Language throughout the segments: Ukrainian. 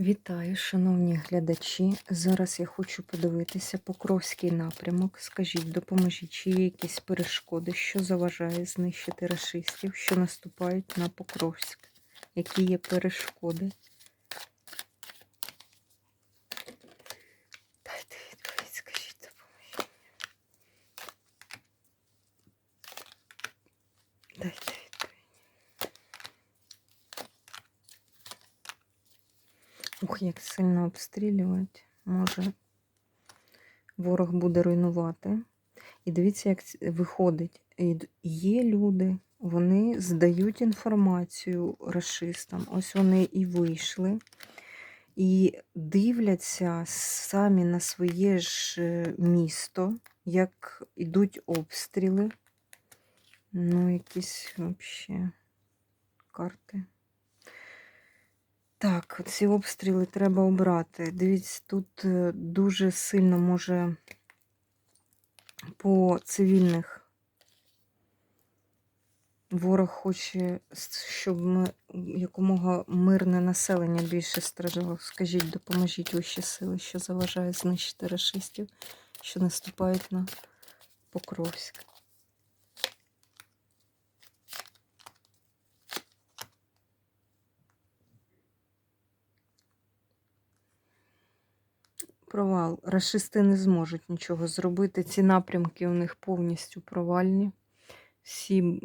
Вітаю, шановні глядачі. Зараз я хочу подивитися Покровський напрямок. Скажіть, допоможіть, чи є якісь перешкоди, що заважає знищити рашистів, що наступають на Покровськ? Які є перешкоди? Дайте відповідь, скажіть, допоможіть. Дайте відповідь. Ух, як сильно обстрілюють. Може, ворог буде руйнувати. І дивіться, як виходить. Є люди, вони здають інформацію расистам. Ось вони і вийшли. І дивляться самі на своє ж е, місто, як ідуть обстріли. Ну, якісь взагалі карти. Так, ці обстріли треба обрати. Дивіться, тут е, дуже сильно може по цивільних ворог хоче, щоб ми якомога мирне населення більше страждало. Скажіть, допоможіть вищі сили, що заважає знищити рашистів, що наступають на Покровськ. Провал. Рашисти не зможуть нічого зробити. Ці напрямки у них повністю провальні. Всі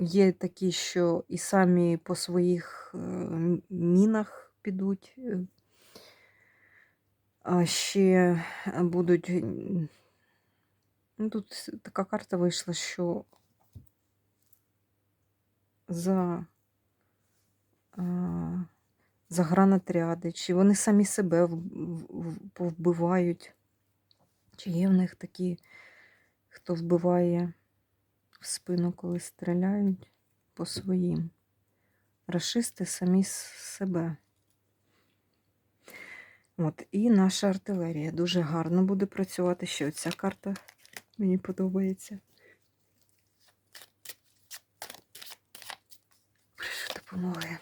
є такі, що і самі по своїх е, мінах підуть. А ще будуть. Ну, тут така карта вийшла, що за, загранотряди, чи вони самі себе повбивають. Чи є в них такі, хто вбиває в спину, коли стріляють по своїм? Рашисти самі себе. От, і наша артилерія дуже гарно буде працювати. Ще ця карта мені подобається. Прошу допомоги.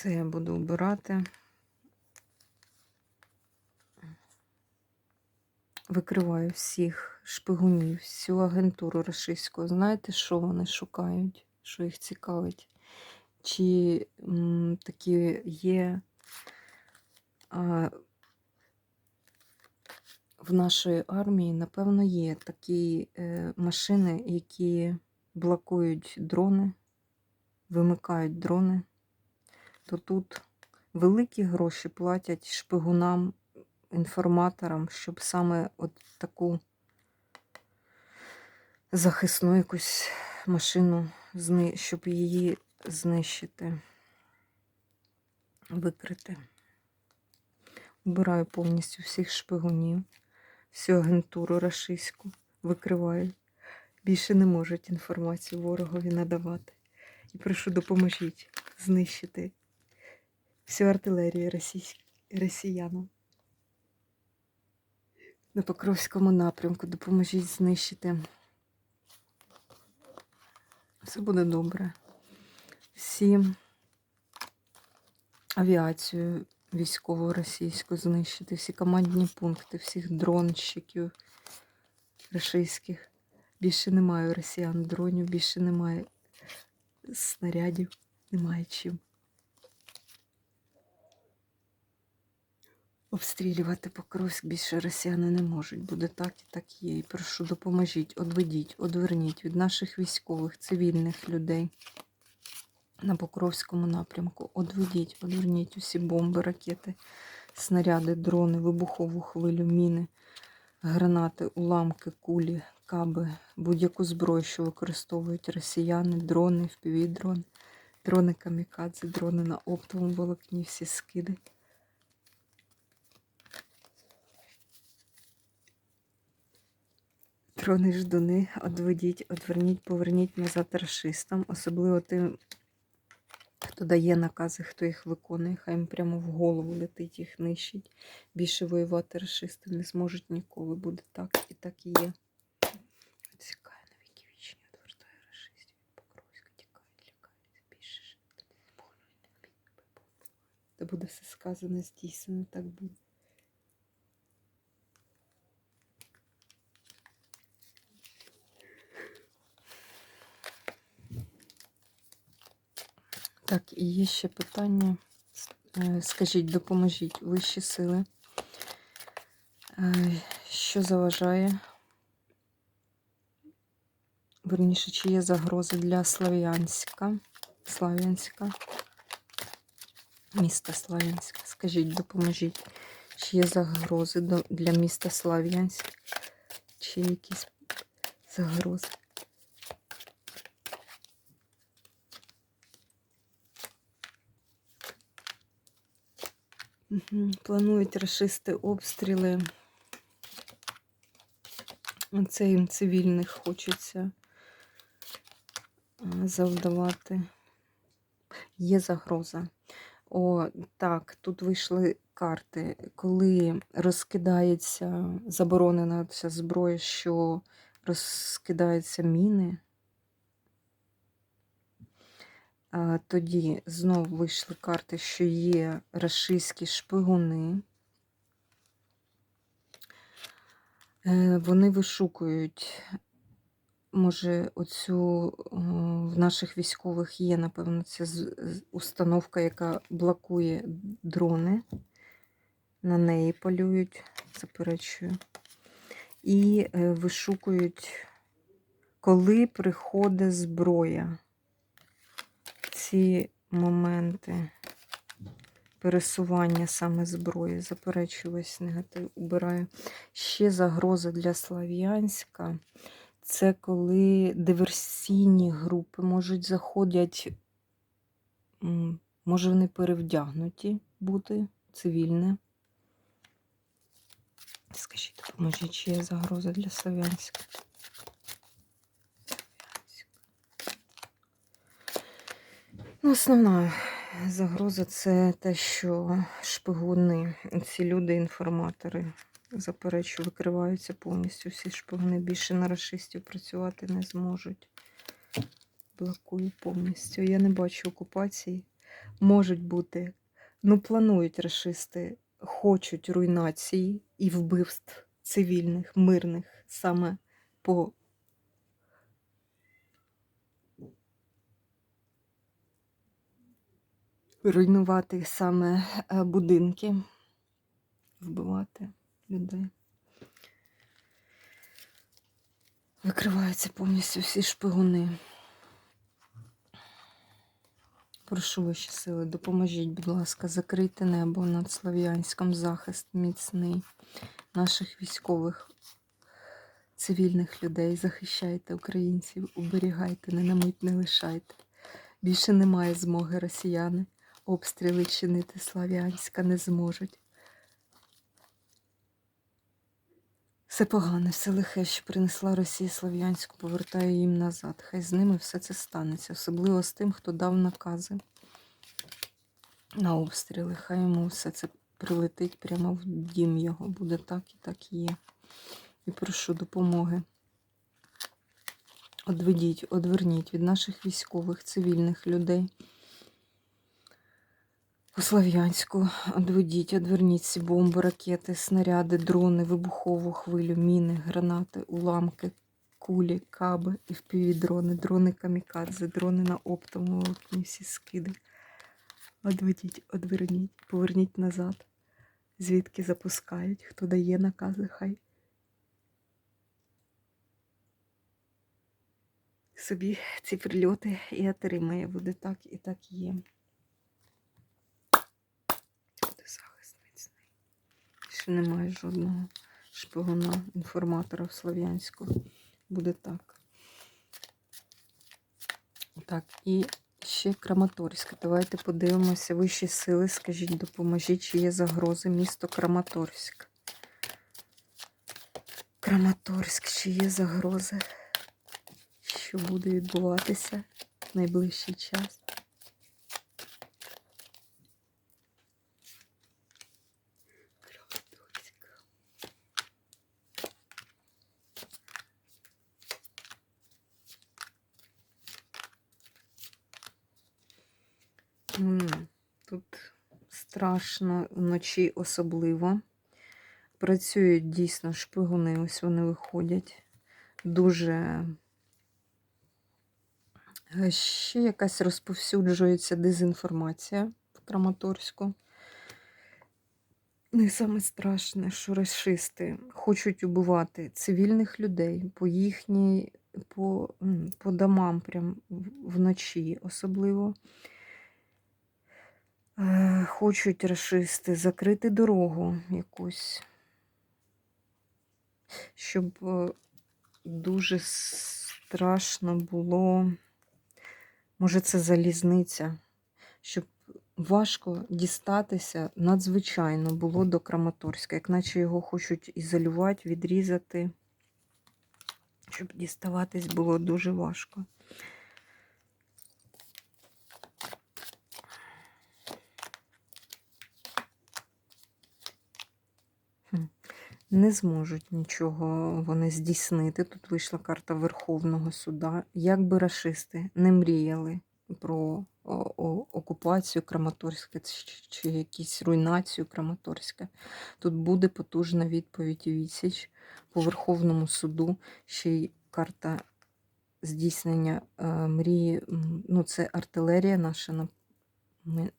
Це я буду обирати. Викриваю всіх шпигунів, всю агентуру рашистську. Знаєте, що вони шукають, що їх цікавить? Чи м, такі є а, в нашої армії, напевно, є такі е, машини, які блокують дрони, вимикають дрони, то тут великі гроші платять шпигунам, інформаторам, щоб саме от таку захисну якусь машину, щоб її знищити, викрити. Вбираю повністю всіх шпигунів, всю агентуру рашистську, викриваю. Більше не можуть інформацію ворогові надавати. І прошу допоможіть знищити всю артилерію російсь- росіянам. На Покровському напрямку допоможіть знищити. Все буде добре. Всі авіацію військову російську знищити, всі командні пункти, всіх дронщиків російських. Більше немає росіян дронів, більше немає снарядів, немає чим. Обстрілювати Покровськ більше росіяни не можуть. Буде так і так є. І прошу, допоможіть, одведіть, одверніть від наших військових, цивільних людей на Покровському напрямку. Одведіть, одверніть усі бомби, ракети, снаряди, дрони, вибухову хвилю, міни, гранати, уламки, кулі, каби, будь-яку зброю, що використовують росіяни, дрони, впівдрони, дрони камікадзе, дрони на оптовому волокні, всі скиди. Трони ждуни, одведіть, одверніть, поверніть назад рашистам. особливо тим, хто дає накази, хто їх виконує, хай їм прямо в голову летить, їх нищить. Більше воювати расисти не зможуть ніколи. Буде так і так і є. Відсікає на віки вічні, відвертає расистів, покройська, тікає, лякає, більше жити. Буде все сказане, здійснено, так буде. Так, і є ще питання. Е, Скажіть, допоможіть вищі сили. Е, Що заважає? Верніше, чи є загрози для Слав'янська? Слав'янська. Міста Слав'янська. Скажіть, допоможіть, чи є загрози для міста Слав'янськ? Чи якісь загрози? Планують расисти обстріли. Це їм цивільних хочеться завдавати. Є загроза. О, так, тут вийшли карти. Коли розкидається заборонена ця зброя, що розкидаються міни, а, тоді знов вийшли карти, що є рашистські шпигуни. Е, Вони вишукують, може, оцю в наших військових є, напевно, ця установка, яка блокує дрони. На неї полюють, заперечую. І е, вишукують, коли приходить зброя. Ці моменти пересування саме зброї. Заперечую весь негатив, убираю. Ще загроза для Слав'янська. Це коли диверсійні групи можуть заходять, може вони перевдягнуті бути, цивільне. Скажіть, допоможіть, чи є загроза для Слав'янська? Ну, основна загроза це те, що шпигуни, ці люди, інформатори, заперечу, викриваються повністю. Всі шпигуни більше на расистів працювати не зможуть. Блокую повністю. Я не бачу окупації. Можуть бути, ну, планують расисти, хочуть руйнації і вбивств цивільних, мирних саме по руйнувати саме е, будинки, вбивати людей. Викриваються повністю всі шпигуни. Прошу ваші сили, допоможіть, будь ласка, закрийте небо над Слов'янськом, захист міцний наших військових, цивільних людей. Захищайте українців, уберігайте, не на не лишайте. Більше немає змоги росіяни. Обстріли чинити Слав'янська не зможуть. Все погане, все лихе, що принесла Росія Слов'янську, повертає їм назад. Хай з ними все це станеться, особливо з тим, хто дав накази на обстріли. Хай йому все це прилетить прямо в дім його. Буде так і так і є. І прошу допомоги. Одведіть, одверніть від наших військових, цивільних людей. У Слов'янську одведіть, одверніть ці бомби, ракети, снаряди, дрони, вибухову хвилю, міни, гранати, уламки, кулі, каби, і впівдрони, дрони камікадзе, дрони на оптовому вогні, всі скиди. Одведіть, одверніть, поверніть назад. Звідки запускають, хто дає накази, хай. Собі ці прильоти і отримає. Буде так і так є. Буде захист міцний. Ще немає жодного шпигуна, інформатора в Слов'янську. Буде так. Так, і ще Краматорськ. Давайте подивимося. Вищі сили, скажіть, допоможіть, чи є загрози місто Краматорськ. Краматорськ, чи є загрози, що буде відбуватися в найближчий час. Краматорськ. М, Тут страх. Страшно, вночі особливо. Працюють дійсно шпигуни, ось вони виходять. Дуже Е, ще якась розповсюджується дезінформація в Краматорську. Не саме страшне, що расисти хочуть убивати цивільних людей по їхній, по, по домам, прям вночі особливо. Е, Хочуть расисти закрити дорогу якусь, щоб е, дуже страшно було. Може, це залізниця, щоб важко дістатися надзвичайно було до Краматорська, як наче його хочуть ізолювати, відрізати, щоб діставатись було дуже важко. Не зможуть нічого вони здійснити. Тут вийшла карта Верховного суда. Як би рашисти не мріяли про окупацію Краматорська чи, якісь руйнацію Краматорська, тут буде потужна відповідь відсіч по Верховному суду. Ще й карта здійснення е, мрії. Ну, це артилерія наша,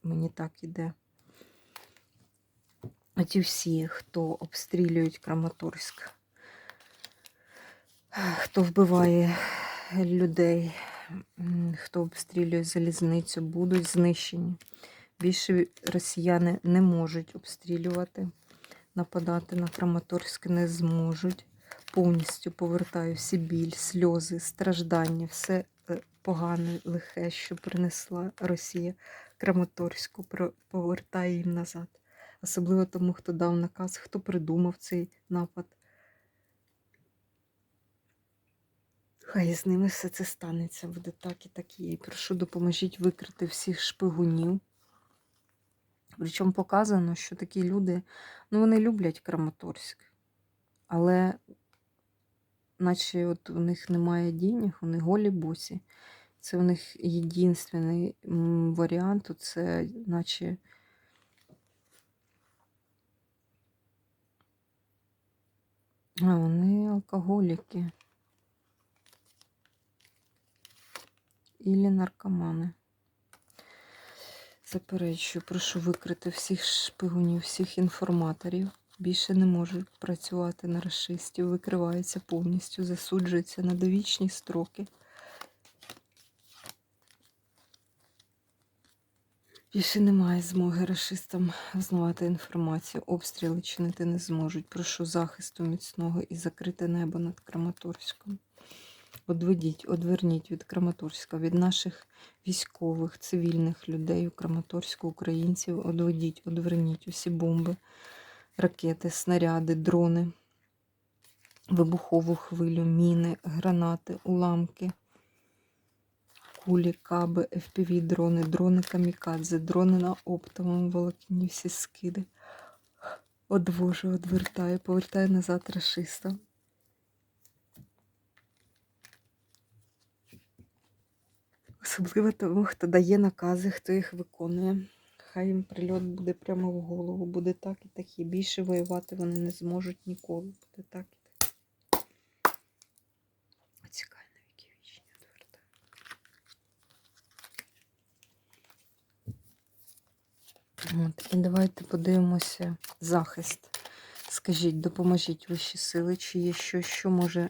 мені так іде. Ті всі, хто обстрілюють Краматорськ, хто вбиває людей, хто обстрілює залізницю, будуть знищені. Більше росіяни не можуть обстрілювати, нападати на Краматорськ не зможуть. Повністю повертаю всі біль, сльози, страждання, все е, погане, лихе, що принесла Росія Краматорську, повертаю їм назад. Особливо тому, хто дав наказ, хто придумав цей напад. Хай з ними все це станеться, буде так і так є. І прошу, допоможіть викрити всіх шпигунів. Причому показано, що такі люди, ну вони люблять Краматорськ, але наче от у них немає денег, вони голі босі. Це у них єдинственний варіант, це наче А, вони алкоголіки. Ілі наркомани. Заперечую, прошу викрити всіх шпигунів, всіх інформаторів. Більше не можуть працювати на расистів, викриваються повністю, засуджуються на довічні строки. Більше немає змоги расистам взнавати інформацію. Обстріли чинити не зможуть. Прошу захисту міцного і закрите небо над Краматорськом. Одведіть, одверніть від Краматорська, від наших військових, цивільних людей у Краматорську, українців. Одведіть, одверніть усі бомби, ракети, снаряди, дрони, вибухову хвилю, міни, гранати, уламки кулі, каби, FPV дрони, дрони камікадзе, дрони на оптовому волокні, всі скиди. Одвожу, одвертаю, повертаю назад расиста. Особливо тому, хто дає накази, хто їх виконує. Хай їм прильот буде прямо в голову, буде так і так. І більше воювати вони не зможуть ніколи. Буде так і так. Оцікай на віки вічні одвертаю. От, і давайте подивимося захист. Скажіть, допоможіть вищі сили, чи є щось, що може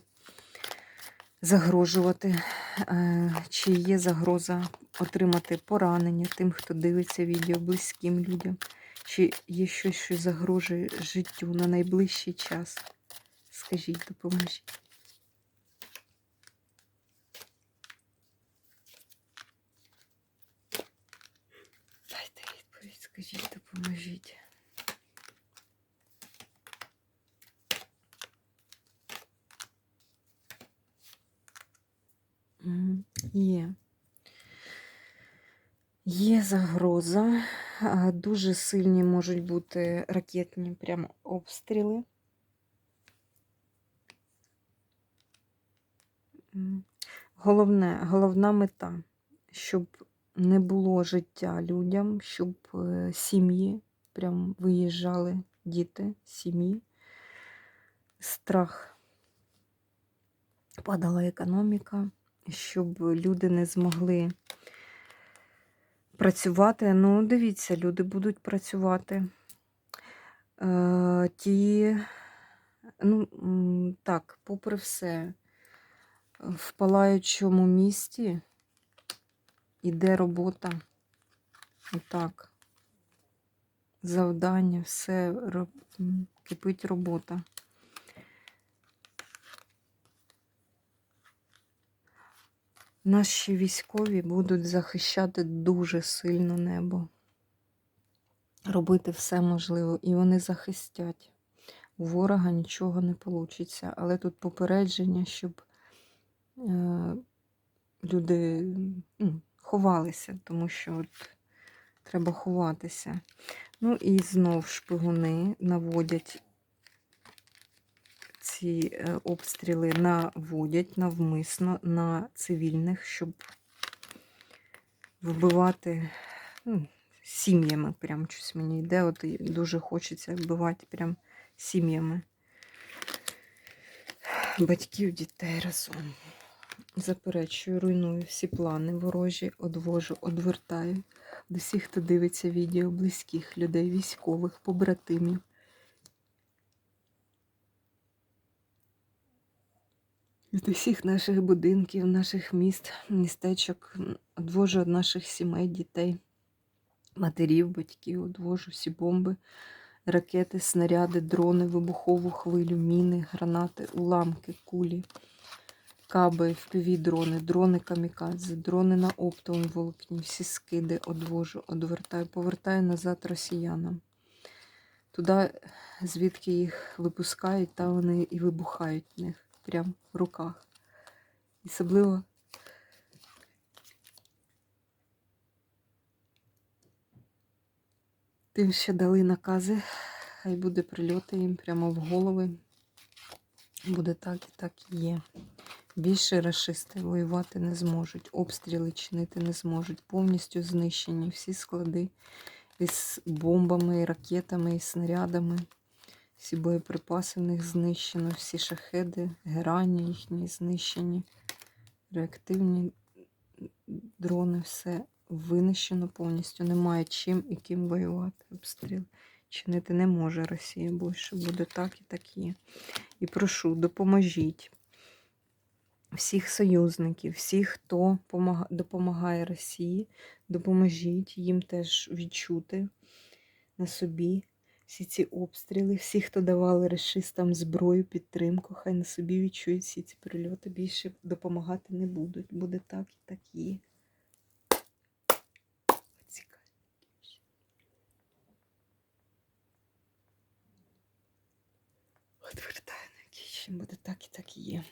загрожувати, е, чи є загроза отримати поранення тим, хто дивиться відео близьким людям, чи є щось, що загрожує життю на найближчий час. Скажіть, допоможіть. Дайте відповідь, скажіть, допоможіть. Є. Є загроза. Дуже сильні можуть бути ракетні прямо обстріли. Головне, головна мета, щоб не було життя людям, щоб е, сім'ї прям виїжджали діти, сім'ї. Страх. Падала економіка, щоб люди не змогли працювати. Ну, дивіться, люди будуть працювати. Е, ті, ну, так, попри все, в палаючому місті іде робота. Отак. Завдання, все кипить робота. Наші військові будуть захищати дуже сильно небо. Робити все можливо, і вони захистять. У ворога нічого не вийде. Але тут попередження, щоб е, люди ну, ховалися, тому що от треба ховатися. Ну і знов шпигуни наводять ці е, обстріли, наводять навмисно на цивільних, щоб вбивати ну, сім'ями. Прям щось мені йде. От і дуже хочеться вбивати прям сім'ями. Батьків, дітей разом. Заперечую, руйную всі плани ворожі, одвожу, одвертаю до всіх, хто дивиться відео, близьких людей, військових, побратимів. З усіх наших будинків, наших міст, містечок, одвожу від наших сімей, дітей, матерів, батьків, одвожу всі бомби, ракети, снаряди, дрони, вибухову хвилю, міни, гранати, уламки, кулі, каби, FPV-дрони, дрони камікадзе, дрони на оптовому волокні, всі скиди одвожу, одвертаю, повертаю назад росіянам. Туди, звідки їх випускають, та вони і вибухають в них прям в руках. Особливо тим, що дали накази, хай буде прильоти їм прямо в голови. Буде так і так і є. Більше рашисти воювати не зможуть, обстріли чинити не зможуть, повністю знищені всі склади із бомбами, і ракетами, і снарядами. Всі боєприпаси в них знищено, всі шахеди, герані їхні знищені, реактивні дрони, все винищено повністю. Немає чим і ким воювати. Обстріл чинити не може Росія більше. Буде так і так є. І прошу, допоможіть всіх союзників, всіх, хто допомагає Росії, допоможіть їм теж відчути на собі всі ці обстріли, всі, хто давали расистам зброю, підтримку, хай на собі відчують всі ці прильоти, більше допомагати не будуть. Буде так і так є. Цікаво. Отвертаю на кічі, буде так і так і є.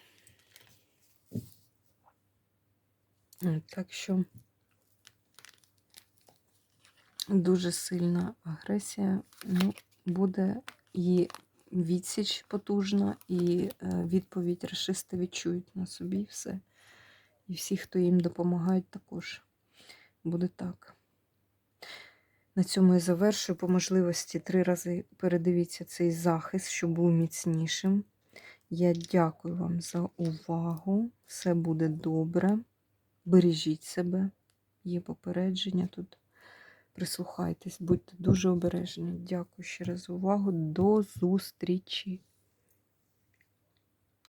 М, Так що дуже сильна агресія. Ну, буде і відсіч потужна, і е, відповідь расисти відчують на собі все. І всі, хто їм допомагають, також буде так. На цьому я завершую. По можливості три рази передивіться цей захист, щоб був міцнішим. Я дякую вам за увагу. Все буде добре. Бережіть себе. Є попередження тут. Прислухайтесь, будьте дуже обережні. Дякую ще раз за увагу. До зустрічі!